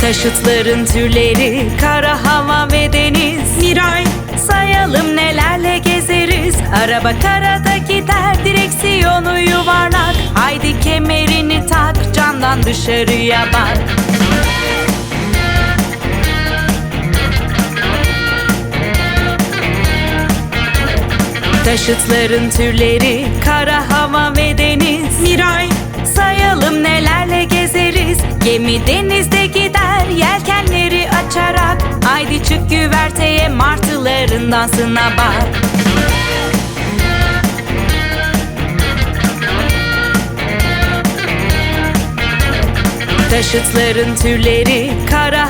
Taşıtların türleri kara hava ve deniz. Miray. Sayalım nelerle gezeriz. Araba karada gider direksiyonu yuvarlak. Haydi kemerini tak camdan dışarıya bak Taşıtların türleri kara hava ve deniz. Miray. Sayalım nelerle gezeriz. Gemi denizde gider yelkenleri açarak. Haydi çık güverteye martıların dansına bak. Taşıtların türleri kara